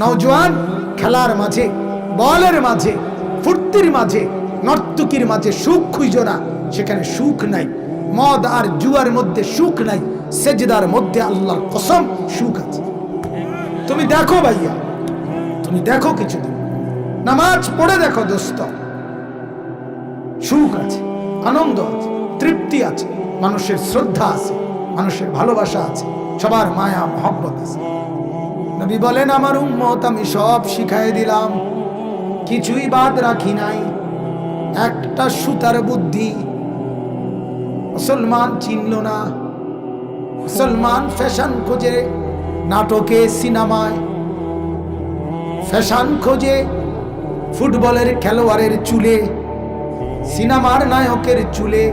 নওজোয়ান, খেলার মাঝে, বলের মাঝে, ফুর্তির মাঝে, নর্তকীর মাঝে সুখ খুঁজো না, সেখানে সুখ নাই। মদ আর জুয়ার মধ্যে সুখ নাই, সেজদার মধ্যে আল্লাহর কসম সুখ আছে। তুমি দেখো ভাইয়া, তুমি দেখো কিছুদিন। নামাজ পড়ে দেখো দোস্ত। সুখ আছে, আনন্দ আছে, তৃপ্তি আছে, মানুষের শ্রদ্ধা আছে, মানুষের ভালোবাসা আছে, সবার মায়া, মহব্বত আছে। নবী বলেন, আমার উম্মত, আমি সব শিখাই দিলাম। কিছুই বাদ রাখি নাই। একটা সুতার বুদ্ধি মুসলমান চিনল না। মুসলমান ফ্যাশন খোঁজে নাটকে, সিনেমায়। ফ্যাশন খোঁজে ফুটবলের খেলোয়াড়ের চুলে, সিনেমার নায়কের চুলে।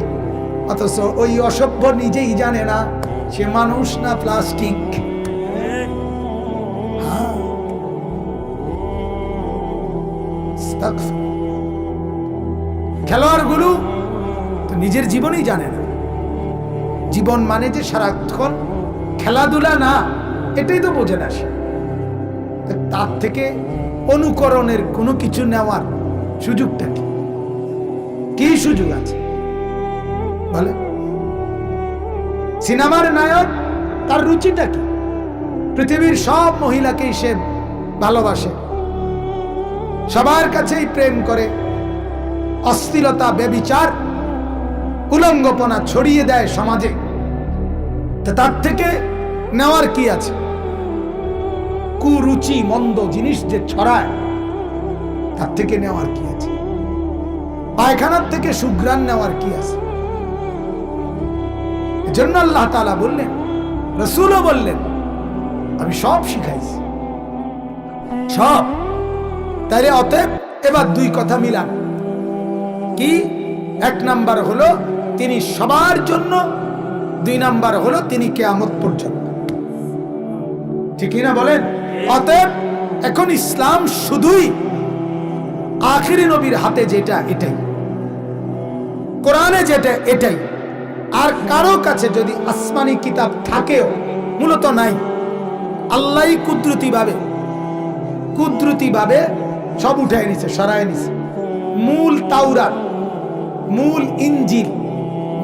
অথচ ওই অসভ্য নিজেই জানে না, সে মানুষ না প্লাস্টিক। খেলোয়াড়গুলো তো নিজের জীবনই জানে না। জীবন মানে যে সারাক্ষণ খেলাধুলা না, এটাই তো বোঝে না সে। তার থেকে অনুকরণের কোনো কিছু নেওয়ার সুযোগটা কি? কি সুযোগ আছে? বলে। সিনেমার নায়ক, তার রুচিটা কি? পৃথিবীর সব মহিলাকেই সে ভালোবাসে। সবার কাছেই প্রেম করে, অস্থিরতা বেবিচার উলঙ্গপনা ছড়িয়ে দেয় সমাজে। তার থেকে নেওয়ার কি আছে? কুরুচি মন্দ জিনিস যে ছড়ায়, তার থেকে নেওয়ার কি আছে? পায়খানার থেকে সুগ্রাণ নেওয়ার কি আছে? এজন্য আল্লাহ তালা বললেন, রসুলও বললেন, আমি সব শিখাইছি। সব। তাইলে অতএব এবার দুই কথা মিলান। কি? এক নাম্বার হলো তিনি সবার জন্য, দুই নাম্বার হলো তিনি কেয়ামত পর্যন্ত। ঠিকই না বলেন? অতএব এখন ইসলাম শুধুই আখিরি নবীর হাতে যেটা, এটাই। কোরআনে যেটা, এটাই। আর কারও কাছে যদি আসমানি কিতাব থাকেও, মূলত নাই। আল্লাহ কুদরতি ভাবে কুদরতি ভাবে সব উঠায় নিছে, সরায় নিছে। মূল তাওরাত, মূল ইঞ্জিল,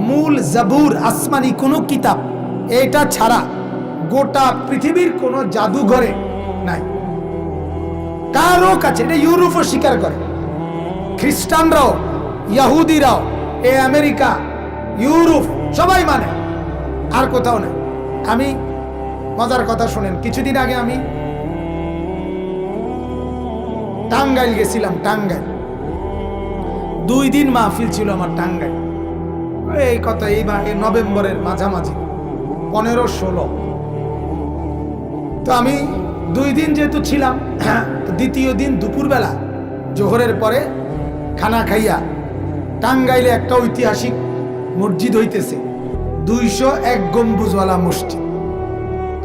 মূল জাবুর, আসমানি কোনো কিতাব, এটা ছাড়া গোটা পৃথিবীর কোনো জাদুঘরে নাই। কারও কাছে, এটা ইউরোপও স্বীকার করে। খ্রিস্টানরাও, ইয়াহুদিরাও এ আমেরিকা, ইউরোপ, সবাই মানে আর কোথাও নেই। আমি মজার কথা শোনেন, কিছুদিন আগে আমি টাঙ্গাইল গেছিলাম, টাঙ্গাইল। দুই দিন মাহফিল ছিল আমার টাঙ্গাইল। এই কথা এই এই নভেম্বরের মাঝামাঝি, পনেরো, ষোলো। তো আমি দুই দিন যেহেতু ছিলাম দ্বিতীয় দিন দুপুরবেলা জোহরের পরে খানা খাইয়া টাঙ্গাইলে একটা ঐতিহাসিক মসজিদ হইতেছে, দুইশো এক গম্বুজওয়ালা মসজিদ।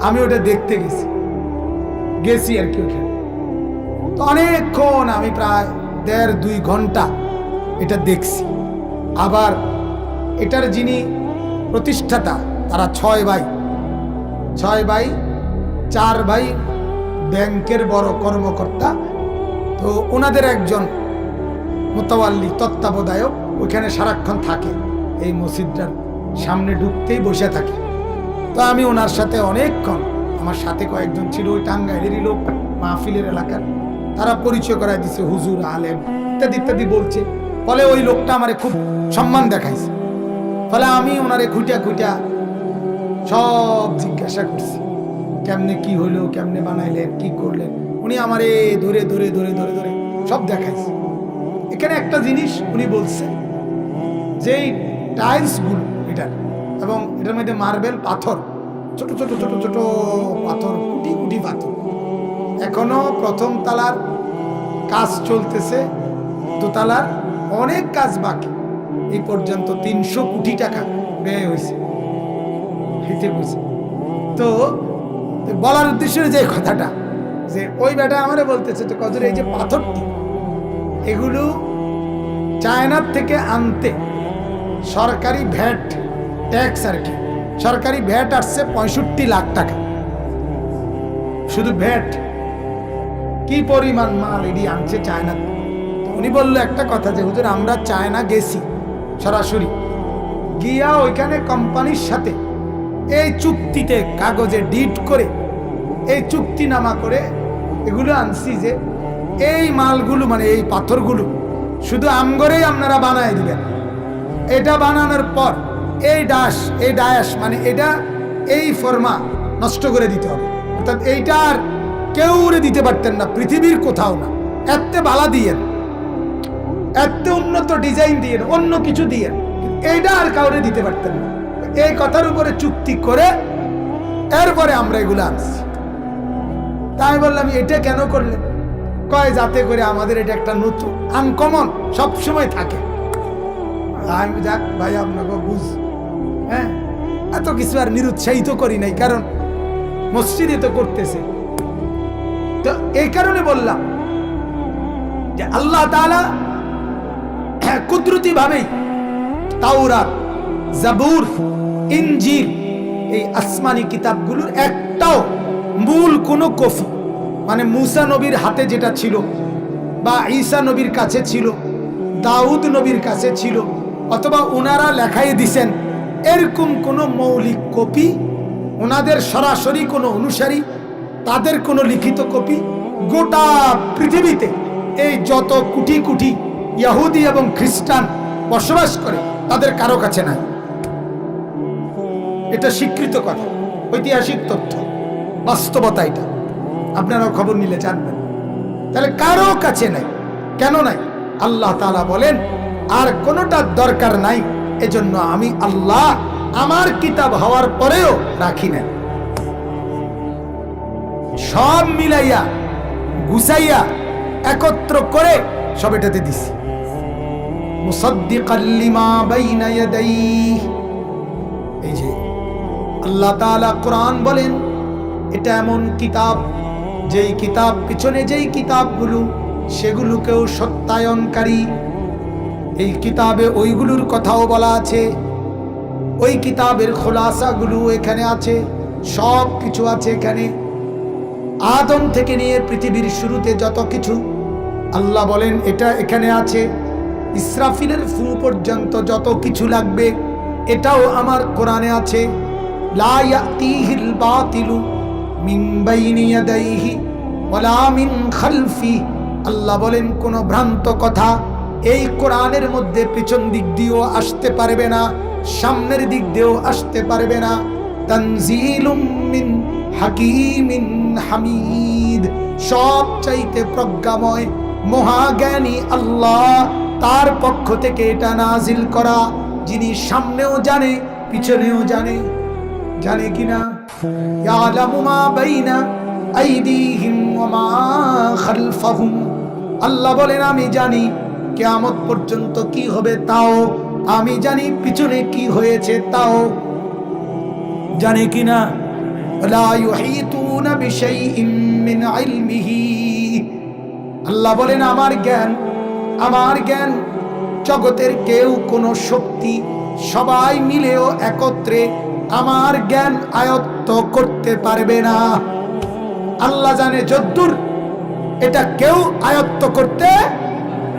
আমি ওটা দেখতে গেছি। গেছি আর কি ওখানে। তো অনেকক্ষণ আমি প্রায় দেড় দুই ঘণ্টা এটা দেখছি। আবার এটার যিনি প্রতিষ্ঠাতা, তারা ছয় ভাই। ছয় ভাই, চার ভাই ব্যাংকের বড় কর্মকর্তা। তো ওনাদের একজন মোতাবাল্লি, তত্ত্বাবধায়ক, ওইখানে সারাক্ষণ থাকে। এই মসজিদটার সামনে ঢুকতেই বসে থাকে। তো আমি ওনার সাথে অনেকক্ষণ, আমার সাথে কয়েকজন ছিল, ওই টাঙ্গাইলেরই লোক, মাহফিলের এলাকার। তারা পরিচয় করাই দিছে, হুজুর, আলেম, ইত্যাদি ইত্যাদি বলছে। ফলে ওই লোকটা আমারে খুব সম্মান দেখাইছে। ফলে আমি ওনারে খুঁটিয়া খুঁটিয়া সব জিজ্ঞাসা করছি, কেমনে কি হলো, কেমনে বানাইলেন, কি করলেন? উনি আমারে ধরে ধরে ধরে ধরে ধরে সব দেখাইছে। এখানে একটা জিনিস উনি বলছে যে টাইলসগুলো এটার এবং এটার মধ্যে মার্বেল পাথর, ছোট ছোট ছোট ছোট পাথর, কুটি কুটি পাথর। এখনও প্রথম তালার কাজ চলতেছে, দোতলার অনেক কাজ বাকি। এই পর্যন্ত তিনশো কোটি টাকা ব্যয় হয়েছে হইতে বলছে তো বলার উদ্দেশ্য যে কথাটা, যে ওই বেটা আমারে বলতেছে তো কত এই যে পাথরটি, এগুলো চায়নার থেকে আনতে সরকারি ভ্যাট ট্যাক্স আর কি, সরকারি ভ্যাট আসছে পঁয়ষট্টি লাখ টাকা। শুধু ভ্যাট কি পরিমাণ মাল এডি আনছে চায়না? উনি বলল একটা কথা যে, হুজুর, আমরা চায়না গেছি, সরাসরি। গিয়া ওইখানে কোম্পানির সাথে এই চুক্তিতে কাগজে ডিট করে, এই চুক্তিনামা করে এগুলো আনছি যে, এই মালগুলো মানে এই পাথরগুলো শুধু আমগরেই আপনারা বানায় দিবেন। এটা বানানোর পর এই ডাস এই ডায়াস মানে এটা এই ফর্মা নষ্ট করে দিতে হবে। অর্থাৎ এইটা আর কেউ দিতে পারতেন না, পৃথিবীর কোথাও না। এতে বালা দিয়েন এত উন্নত ডিজাইন দিয়ে অন্য কিছু দিয়ে এইটা আর কাউরে দিতে পারতেন না। এই কথার উপরে চুক্তি করে এরপরে আমরা এগুলো আনছি। তাই বললাম, এটা কেন করলেন? কয়, যাতে করে আমাদের এটা একটা নতুন আনকমন সব সময় থাকে আমি যাক, ভাই, আপনাকে বুঝ হ্যাঁ? এত কিছু আর নিরুৎসাহিত করি নাই, কারণ মসজিদে তো করতেছে। তো এই কারণে বললাম যে আল্লাহ তাআলা হ্যাঁ কুদরতি ভাবেই তাওরাত, জাবুর, ইনজিল এই আসমানি কিতাবগুলোর একটাও মূল কোনো কফি মানে মুসা নবীর হাতে যেটা ছিল বা ঈসা নবীর কাছে ছিল, দাউদ নবীর কাছে ছিল, অথবা ওনারা লেখাই দিছেন, এরকম কোনো মৌলিক কপি ওনাদের সরাসরি কোনো অনুসারী তাদের কোনো লিখিত কপি গোটা পৃথিবীতে এই যত কুটি কুটি ইয়াহুদি এবং খ্রিস্টান বসবাস করে, তাদের কারও কাছে নাই। এটা স্বীকৃত কথা, ঐতিহাসিক তথ্য, বাস্তবতা এটা। আপনারাও খবর নিলে জানবেন। তাহলে কারও কাছে নাই। কেন নাই? আল্লাহ তালা বলেন, আর কোনোটা দরকার নাই, এজন্য আমি আল্লাহ আমার কিতাব হওয়ার পরেও রাখি না সব মিলাইয়া, গুছাইয়া, একত্র করে সব এটাতে দিছি। এই যে, আল্লাহ তাআলা কোরআন বলেন, এটা এমন কিতাব, যেই কিতাব পিছনে যেই কিতাবগুলো, সেগুলোকেও সত্যায়নকারী। এই কিতাবে ওইগুলোর কথাও বলা আছে, ওই কিতাবের খোলাসাগুলো এখানে আছে সব কিছু আছে এখানে। আদম থেকে নিয়ে পৃথিবীর শুরুতে যত কিছু, আল্লাহ বলেন, এটা এখানে আছে। ইসরাফিলের ফু পর্যন্ত যত কিছু লাগবে, এটাও আমার কোরআনে আছে। খালফি। আল্লাহ বলেন, কোন ভ্রান্ত কথা এই কোরআনের মধ্যে পিছন দিক দিয়েও আসতে পারবে না, সামনের দিক দিয়েও আসতে পারবে না। তানজিলুম হাকিমিন হামিদ। সব চাইতে প্রজ্ঞাময়, মহাজ্ঞানী আল্লাহ। তার পক্ষ থেকে এটা নাজিল করা, যিনি সামনেও জানে, পিছনেও জানে। জানে কিনা? আল্লাহ বলেন, আমি জানি কিয়ামত পর্যন্ত কি হবে তাও, আমি জানি পিছনে কি হয়েছে তাও। জানে কিনা? লা ইউহিতুনা বিশাইইন মিন ইলমিহি আল্লাহ বলেন, আমার জ্ঞান আমার জ্ঞান, জগতের কেউ কোনো শক্তি, সবাই মিলেও একত্রে আমার জ্ঞান আয়ত্ত করতে পারবে না। আল্লাহ জানে যদ্দুর, এটা কেউ আয়ত্ত করতে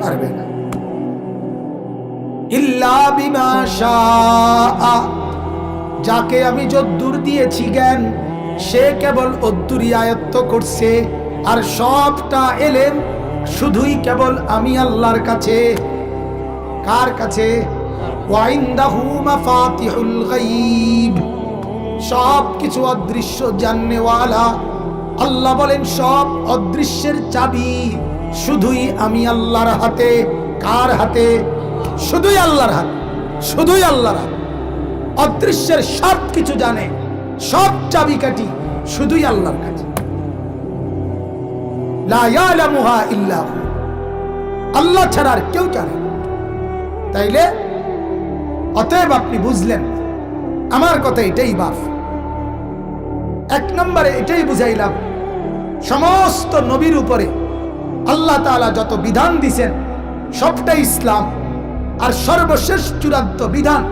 পারবে না। যাকে আমি যদ্দুর দিয়েছি জ্ঞান সে কেবল অদ্দুরি আয়ত্ত করছে, আর সবটা এলেন শুধুই কেবল আমি আল্লাহর কাছে। কার কাছে? সব কিছু অদৃশ্য জাননেওয়ালা। আল্লাহ বলেন, সব অদৃশ্যের চাবি শুধুই আমি আল্লাহর হাতে। কার হাতে? শুধুই আল্লাহর হাতে। শুধুই আল্লাহর হাতে। অদৃশ্যের সব কিছু জানে। সব চাবিকাঠি শুধুই আল্লাহর কাছে। আল্লাহ ছাড়া আর কেউ জানে তাইলে অতএব আপনি বুঝলেন, আমার কথা এটাই বাফ। এক নম্বরে এটাই বুঝাইলাম, সমস্ত নবীর উপরে আল্লাহ তাআলা যত বিধান দিছেন, সবটাই ইসলাম। আর সর্বশেষ চূড়ান্ত বিধান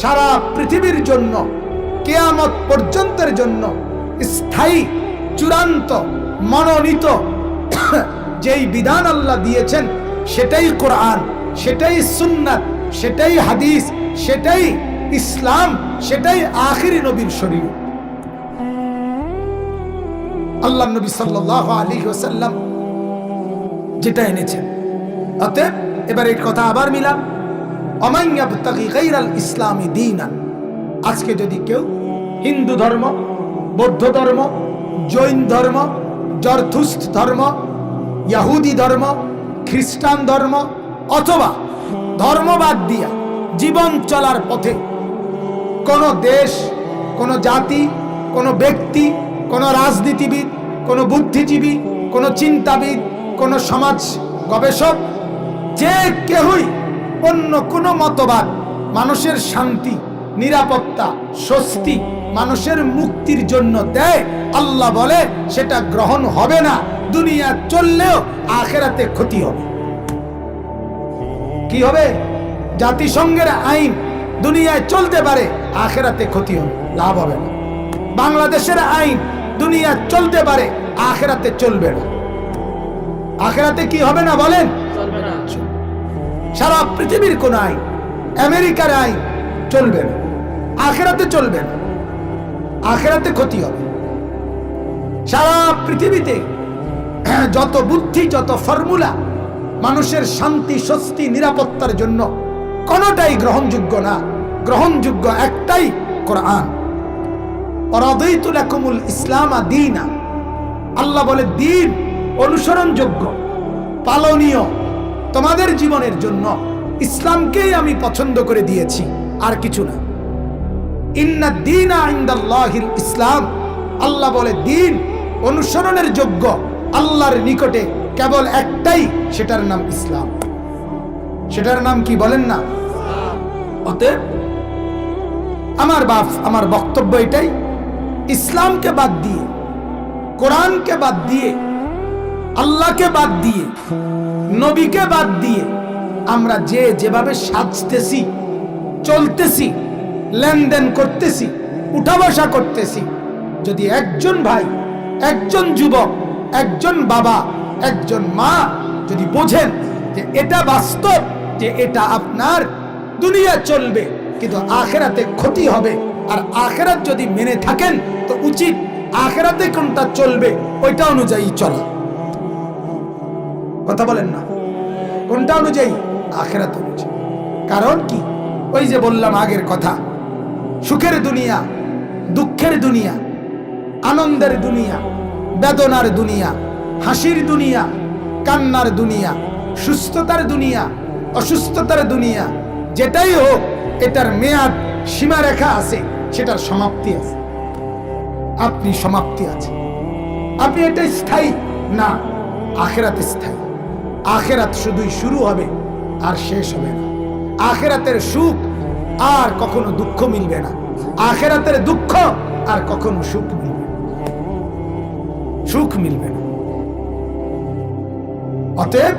সারা পৃথিবীর জন্য কেয়ামত পর্যন্তের জন্য স্থায়ী, চূড়ান্ত, মনোনীত যেই বিধান আল্লাহ দিয়েছেন, সেটাই কোরআন, সেটাই সুন্নাত, সেটাই হাদিস, সেটাই ইসলাম, সেটাই আখিরি নবীর শরীর। আল্লাহ নবী সাল্লাহ আলী ওসাল্লাম যেটা এনেছেন। অতএব এবার এই কথা আবার মিলাম। অমাইয়াবতাগি গাইরাল ইসলামী দিনান। আজকে যদি কেউ হিন্দু ধর্ম, বৌদ্ধ ধর্ম, জৈন ধর্ম জরথুস্ট ধর্ম ইয়াহুদি ধর্ম, খ্রিস্টান ধর্ম অথবা ধর্মবাদ দিয়া জীবন চলার পথে কোনো দেশ, কোনো জাতি, কোনো ব্যক্তি, কোনো রাজনীতিবিদ, কোনো বুদ্ধিজীবী, কোনো চিন্তাবিদ, কোনো সমাজ গবেষক, যে কেহই অন্য কোনো মতবাদ মানুষের শান্তি নিরাপত্তা, স্বস্তি মানুষের মুক্তির জন্য দেয়। আল্লাহ বলে, সেটা গ্রহণ হবে না। দুনিয়া চললেও আখেরাতে ক্ষতি হবে। কি হবে? জাতিসংঘের আইন দুনিয়ায় চলতে পারে, আখেরাতে ক্ষতি হবে, লাভ হবে না। বাংলাদেশের আইন দুনিয়া চলতে পারে, আখেরাতে চলবে না। আখেরাতে কি হবে না বলেন? সারা পৃথিবীর কোন আইন, আমেরিকার আইন চলবে না। আখেরাতে চলবে না। আখেরাতে ক্ষতি হবে। সারা পৃথিবীতে যত বুদ্ধি, যত ফর্মুলা মানুষের শান্তি, স্বস্তি, নিরাপত্তার জন্য কোনটাই গ্রহণযোগ্য না। গ্রহণযোগ্য একটাই কোরআন। অরাদইতুলাকুমুল ইসলাম দিনা। আল্লাহ বলে, দিন অনুসরণযোগ্য, পালনীয় তোমাদের জীবনের জন্য ইসলামকেই আমি পছন্দ করে দিয়েছি, আর কিছু না। ইন্না দিনা ইন্দাল্লাহিল ইসলাম। আল্লাহ বলে, দিন অনুসরণের যোগ্য আল্লাহর নিকটে কেবল একটাই, সেটার নাম ইসলাম। সেটার নাম কি বলেন না? অতএব আমার বাপ, আমার বক্তব্য এটাই, ইসলামকে বাদ দিয়ে, কোরআনকে বাদ দিয়ে, আল্লাহকে বাদ দিয়ে, নবীকে বাদ দিয়ে আমরা যে যেভাবে সাজতেছি, চলতেছি লেনদেন করতেছি উঠা বসা করতেছি। যদি একজন ভাই, একজন যুবক, একজন বাবা, একজন মা যদি বোঝেন যে এটা বাস্তব, যে এটা আপনার, দুনিয়া চলবে, কিন্তু আখেরাতে ক্ষতি হবে। আর আখেরাত যদি মেনে থাকেন, তো উচিত আখেরাতে কোনটা চলবে, ওইটা অনুযায়ী চলা। কথা বলেন না। কোনটা অনুযায়ী? আখেরাত অনুযায়ী। কারণ কি? ওই যে বললাম আগের কথা সুখের দুনিয়া, দুঃখের দুনিয়া, আনন্দের দুনিয়া, বেদনার দুনিয়া, হাসির দুনিয়া, কান্নার দুনিয়া, সুস্থতার দুনিয়া, অসুস্থতার দুনিয়া, যেটাই হোক, এটার মেয়াদ সীমারেখা আছে, সেটার সমাপ্তি আছে। আপনি সমাপ্তি আছে। আপনি এটা স্থায়ী না, আখেরাতে স্থায়ী। আখেরাত শুধুই শুরু হবে আর শেষ হবে না। আখেরাতের সুখ আর কখনো দুঃখ মিলবে না। আখেরাতের দুঃখ আর কখনো সুখ মিলবে সুখ মিলবে না। অতএব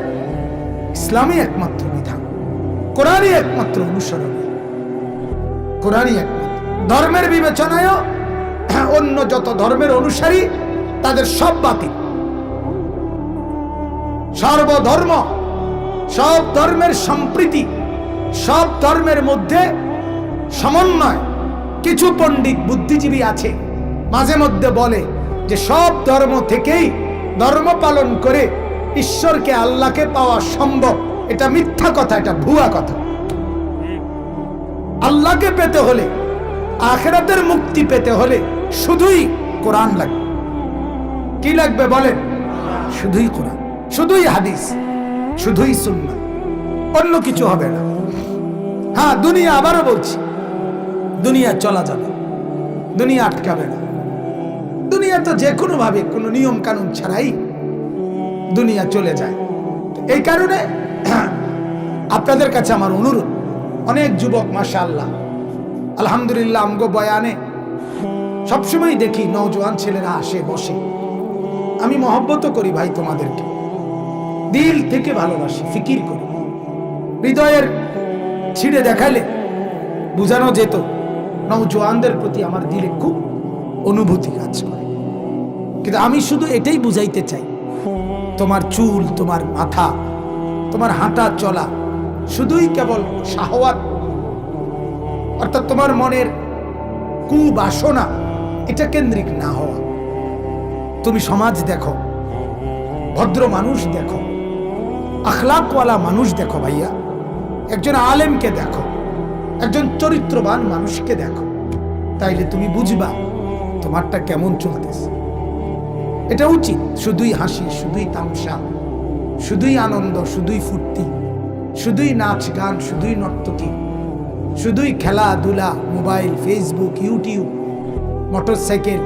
ইসলামই একমাত্র বিধান। কোরআনই একমাত্র অনুসরণ। কোরআনই একমাত্র। ধর্মের বিবেচনায়ও অন্য যত ধর্মের অনুসারী, তাদের সব বাতিল। সর্বধর্ম, সব ধর্মের সম্প্রীতি, সব ধর্মের মধ্যে সমন্বয়। কিছু পণ্ডিত বুদ্ধিজীবী আছে, মাঝে মধ্যে বলে যে সব ধর্ম থেকেই ধর্ম পালন করে ঈশ্বরকে আল্লাহকে পাওয়া সম্ভব। এটা মিথ্যা কথা, এটা ভুয়া কথা। আল্লাহকে পেতে হলে, আখেরাতের মুক্তি পেতে হলে শুধুই কোরআন লাগবে। কি লাগবে বলেন? শুধুই কোরআন, শুধুই হাদিস, শুধুই সুন্না অন্য কিছু হবে না। হ্যাঁ দুনিয়া আবারও বলছি দুনিয়া চলা যাবে দুনিয়া আটকাবে না। দুনিয়া তো যে কোনো ভাবে কোনো নিয়ম কানুন ছাড়াই দুনিয়া চলে যায়। এই কারণে আপনাদের কাছে আমার অনুরোধ, অনেক যুবক মাসা আল্লাহ আলহামদুলিল্লাহ আমগো বয়ানে সবসময় দেখি নওজোয়ান ছেলেরা আসে, বসে। আমি মহব্বত করি ভাই তোমাদেরকে। দিল থেকে ভালোবাসি, ফিকির করি। হৃদয়ের ছিঁড়ে দেখালে বোঝানো যেত নওজোয়ানদের প্রতি আমার দিলে খুব অনুভূতি কাজ করে। কিন্তু আমি শুধু এটাই বুঝাইতে চাই, তোমার চুল, তোমার মাথা, তোমার হাঁটা চলা, শুধুই কেবল শাহওয়াত, অর্থাৎ তোমার মনের কুবাসনা, এটা কেন্দ্রিক না হওয়া। তুমি সমাজ দেখো, ভদ্র মানুষ দেখো, আখলাকওয়ালা মানুষ দেখো ভাইয়া, একজন আলেমকে দেখো। একজন চরিত্রবান মানুষকে দেখো। তাইলে তুমি বুঝবা তোমারটা কেমন চলতেছে। এটা উচিত, শুধুই হাসি, শুধুই তামসা, শুধুই আনন্দ, শুধুই ফুর্তি, শুধুই নাচ গান, শুধুই নর্তকী, শুধুই খেলাধুলা, mobile, Facebook, YouTube motorcycle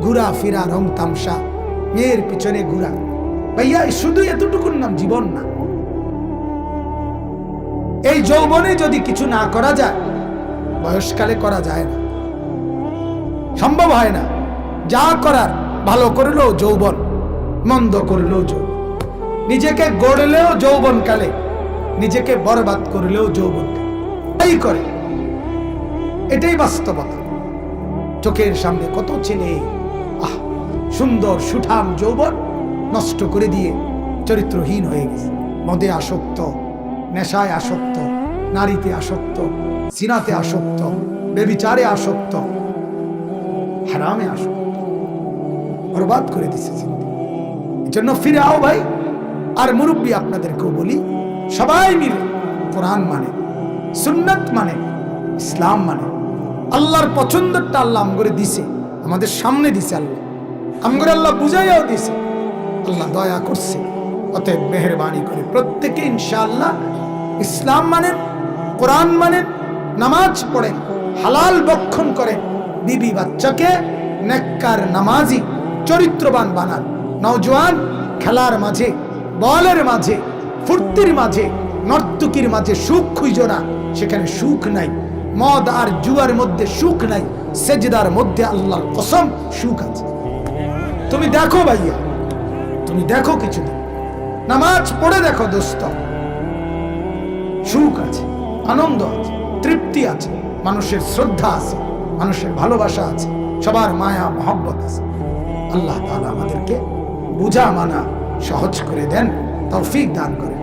ঘুরা ফিরা রং তামসা, মেয়ের পিছনে ঘুরা। ভাইয়া শুধু এতটুকুর নাম জীবন না। এই যৌবনে যদি কিছু না করা যায়, বয়সকালে করা যায় না। সম্ভব হয় না। যা করার, ভালো করলেও যৌবন, মন্দ করলেও যৌবন। নিজেকে গড়লেও যৌবনকালে নিজেকে বরবাদ করলেও যৌবনকালে তাই করে। এটাই বাস্তবতা। চোখের সামনে কত ছেলে, আহ, সুন্দর, সুঠাম যৌবন নষ্ট করে দিয়ে চরিত্রহীন হয়ে গেছে। মদে আসক্ত নেশায় আসক্ত, নারীতে আসক্ত সিনাতে আসক্ত, বেবিচারে আসক্ত, হারামে আসক্ত, বরবাদ করে দিছে। এজন্য ফিরে আও ভাই, আর মুরব্বী আপনাদেরকেও বলি, সবাই মিলে কোরআন মানে সুন্নাত মানে ইসলাম মানে আল্লাহর পছন্দটা আল্লাহ আমগরে দিছে, আমাদের সামনে দিছে আল্লাহ আমগরে আল্লাহ বুঝাইয়াও দিছে, আল্লাহ দয়া করছে, অতএব মেহরবানি করে প্রত্যেকে ইনশাআল্লাহ ইসলাম মানেন, কোরআন মানেন, নামাজ পড়েন, হালাল বক্ষণ করেন। বিবি বাচ্চাকে নেককার নামাজি, চরিত্রবান বানান। নওজোয়ান খেলার মাঝে, বলের মাঝে, ফুর্তির মাঝে, নর্তকীর মাঝে সুখ খুঁজো না, সেখানে সুখ নাই। মদ আর জুয়ার মধ্যে সুখ নাই, সেজদার মধ্যে আল্লাহর কসম সুখ আছে। তুমি দেখো ভাইয়া, তুমি দেখো কিছুদিন। নামাজ পড়ে দেখো দোস্ত। সুখ আছে, আনন্দ আছে, তৃপ্তি আছে, মানুষের শ্রদ্ধা আছে, মানুষের ভালোবাসা আছে, সবার মায়া, মহব্বত আছে। আল্লাহ তালা আমাদেরকে বুঝা মানা সহজ করে দেন, তৌফিক দান করে